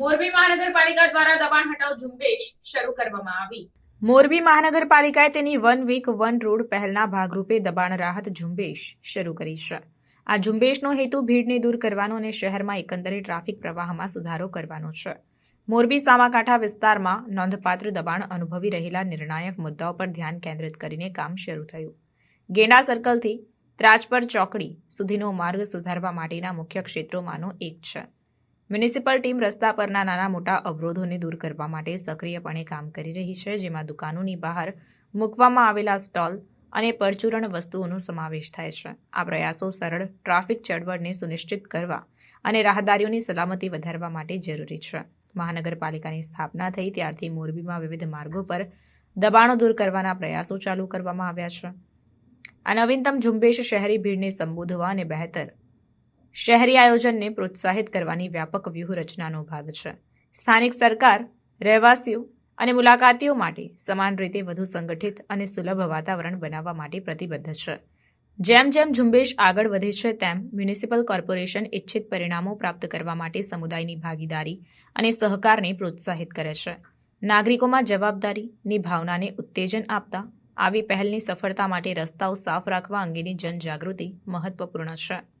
મહાનગરપાલિકા દ્વારા દબાણ હટાવ ઝુંબેશ શરૂ કરવામાં આવી. મોરબી મહાનગરપાલિકાએ તેની વન વીક, વન રોડ પહેલના ભાગરૂપે દબાણ રાહત ઝુંબેશ શરૂ કરી છે. આ ઝુંબેશનો હેતુ ભીડને દૂર કરવાનો અને શહેરમાં એકંદરે ટ્રાફિક પ્રવાહમાં સુધારો કરવાનો છે. મોરબી સામાકાંઠા વિસ્તારમાં નોંધપાત્ર દબાણ અનુભવી રહેલા નિર્ણાયક મુદ્દાઓ પર ધ્યાન કેન્દ્રિત કરીને કામ શરૂ થયું. ગેંડા સર્કલથી ત્રાજપર ચોકડી સુધીનો માર્ગ સુધારવા માટેના મુખ્ય ક્ષેત્રોમાંનો એક છે. મ્યુનિસિપલ ટીમ રસ્તા પરના નાના મોટા અવરોધોને દૂર કરવા માટે સક્રિયપણે કામ કરી રહી છે, જેમાં દુકાનોની બહાર મૂકવામાં આવેલા સ્ટોલ અને પરચુરણ વસ્તુઓનો સમાવેશ થાય છે. આ પ્રયાસો સરળ ટ્રાફિક ચળવળને સુનિશ્ચિત કરવા અને રાહદારીઓની સલામતી વધારવા માટે જરૂરી છે. મહાનગરપાલિકાની સ્થાપના થઈ ત્યારથી મોરબીમાં વિવિધ માર્ગો પર દબાણો દૂર કરવાના પ્રયાસો ચાલુ કરવામાં આવ્યા છે. આ નવીનતમ ઝુંબેશ શહેરી ભીડને સંબોધવા અને બહેતર શહેરી આયોજનને પ્રોત્સાહિત કરવાની વ્યાપક વ્યૂહરચનાનો ભાગ છે. સ્થાનિક સરકાર, રહેવાસીઓ અને મુલાકાતીઓ માટે સમાન રીતે વધુ સંગઠિત અને સુલભ વાતાવરણ બનાવવા માટે પ્રતિબદ્ધ છે. જેમ જેમ ઝુંબેશ આગળ વધે છે, તેમ મ્યુનિસિપલ કોર્પોરેશન ઇચ્છિત પરિણામો પ્રાપ્ત કરવા માટે સમુદાયની ભાગીદારી અને સહકારને પ્રોત્સાહિત કરે છે. નાગરિકોમાં જવાબદારીની ભાવનાને ઉત્તેજન આપતા, આવી પહેલની સફળતા માટે રસ્તાઓ સાફ રાખવા અંગેની જનજાગૃતિ મહત્વપૂર્ણ છે.